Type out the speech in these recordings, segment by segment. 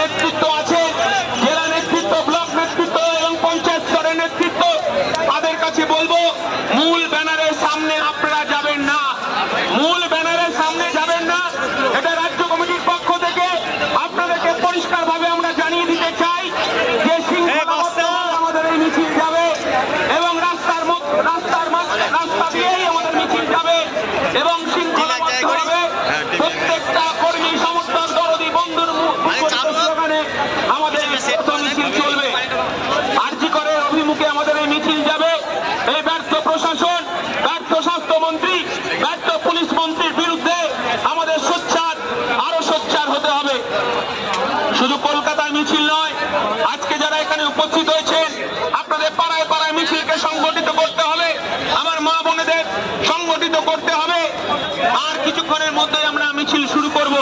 নেতৃত্ব আছে জেলা নেতৃত্ব ব্লক নেতৃত্ব এবং পঞ্চায়েত স্তরের নেতৃত্ব তাদের কাছে বলব মূল ব্যানারের সামনে আপনারা যাবেন না মূল ব্যানারের সামনে যাবেন না এটা রাজ্য কমিটির পক্ষ থেকে আপনাদেরকে পরিষ্কারভাবে আমরা জানিয়ে দিতে চাই যে শৃঙ্খলাবদ্ধভাবে আমাদের এই মিছিল যাবে এবং রাস্তার মধ্য- রাস্তার মাঝ- রাস্তা দিয়েই আমাদের মিছিল যাবে এবং শৃঙ্খলাবদ্ধভাবে প্রত্যেকটা কর্মী সমর্থক দরদি বন্ধুর মুখ স্লোগানে আমাদের প্রথম মিছিল চলবে আরজি করে অভিমুখে আমাদের এই মিছিল যাবে এই ব্যর্থ প্রশাসন ব্যর্থ স্বাস্থ্যমন্ত্রী ব্যর্থ পুলিশ মন্ত্রীর বিরুদ্ধে আমাদের সোচ্চার আরও সোচ্চার হতে হবে শুধু কলকাতায় মিছিল নয়, আজকে যারা এখানে উপস্থিত হয়েছেন, আপনাদের পাড়ায় পাড়ায় মিছিলকে সংগঠিত করতে হবে, আমার মা বোনেদের সংগঠিত করতে হবে। আর কিছুক্ষণের মধ্যে আমরা মিছিল শুরু করব।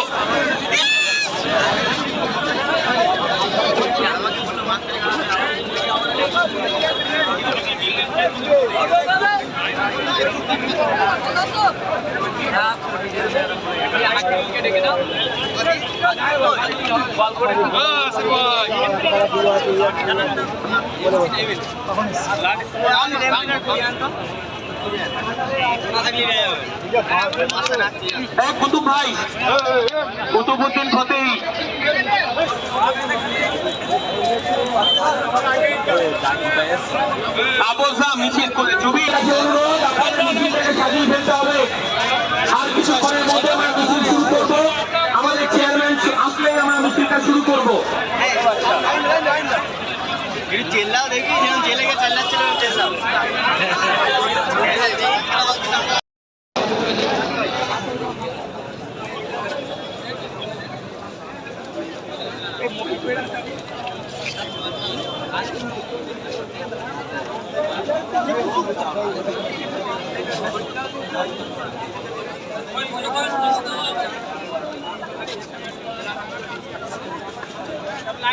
কুতুব ভাই কুতুবুদ্দিন মিছিল করে জুবি অনুরোধ সাজিয়ে ফেলতে হবে। শুরু করব। চেল্লাও দেখি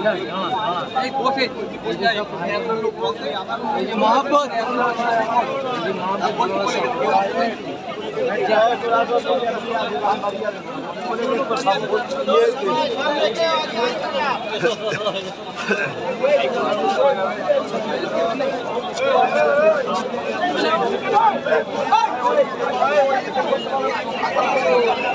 গিয়ে চাল্লাচ্ছিল চেল্লাও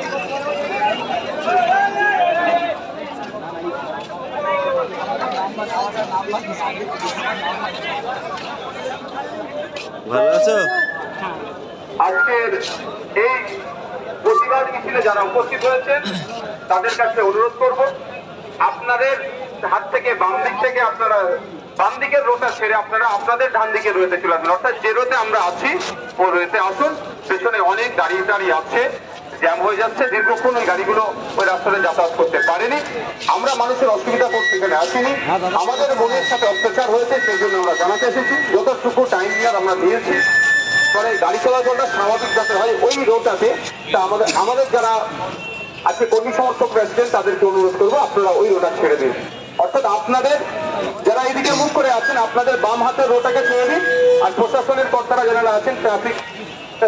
ভালো আছো? আজকের এই প্রতিবাদ মিছিলে যারা উপস্থিত তাদের কাছে অনুরোধ করব, আপনাদের হাত থেকে, বাম দিক থেকে আপনারা, বাম দিকের ছেড়ে আপনারা আপনাদের ডান দিকে চলে আসবেন অর্থাৎ যে রোতে আমরা আছি ও রয়েতে আসুন। পেছনে অনেক দাঁড়িয়ে দাঁড়িয়ে আছে। জ্যাম হয়ে যাচ্ছে, দীর্ঘক্ষণ ওই গাড়িগুলো ওই রাস্তাতে যাতায়াত করতে পারেনি। আমরা মানুষের অসুবিধা করতে এখানে আসিনি। আমাদের মনের সাথে অত্যাচার হয়েছে, সেই জন্য আমরা জানাতে এসেছি। যতটুকু টাইম নিয়ে আমরা দিয়েছি ফলে গাড়ি চলাচলটা স্বাভাবিক যাতে হয়, ওই রোডটাতে তা আমাদের আমাদের যারা আজকে কর্মী সমর্থক প্রেসিডেন্ট তাদেরকে অনুরোধ করব, আপনারা ওই রোডটা ছেড়ে দিন। অর্থাৎ আপনাদের যারা এইদিকে মুখ করে আছেন, আপনাদের বাম হাতের রোডটাকে ছেড়ে দিন। আর প্রশাসনের কর্তারা যারা আছেন ট্রাফিক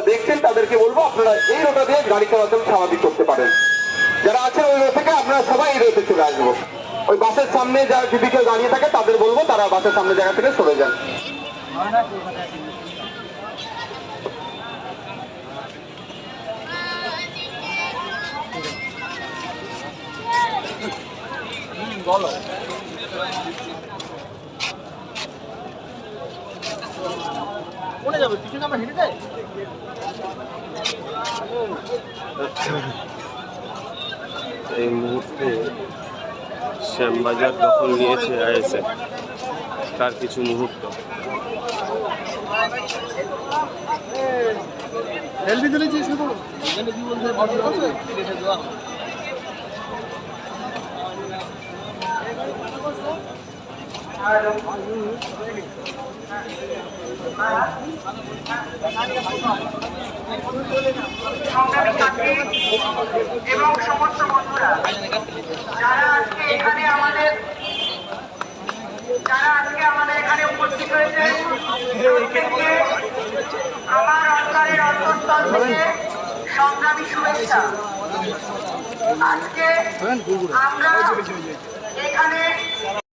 দেখছেন, তাদেরকে বলব, আপনারা এই রোডটা দিয়ে গাড়ি চলাচল স্বাভাবিক করতে পারেন। যারা আছেন ওই রোড থেকে, আপনারা সবাই এই রোডে চলে আসব। ওই বাসের সামনে যারা যদি কেউ দাঁড়িয়ে থাকে, তাদের বলব, তারা বাসের সামনে জায়গা থেকে সরে যান। এই মুহূর্তে শ্যামবাজার দখল নিয়েছে আইএসএফ। তার কিছু মুহূর্ত। সংগ্রামী সাথী এবং সমস্ত বন্ধুরা, যারা আজকে এখানে আমাদের যারা আজকে আমাদের এখানে উপস্থিত হয়েছে আমার অন্তরের অন্তঃস্থল থেকে সংগ্রামী শুভেচ্ছা। আজকে আমরা এখানে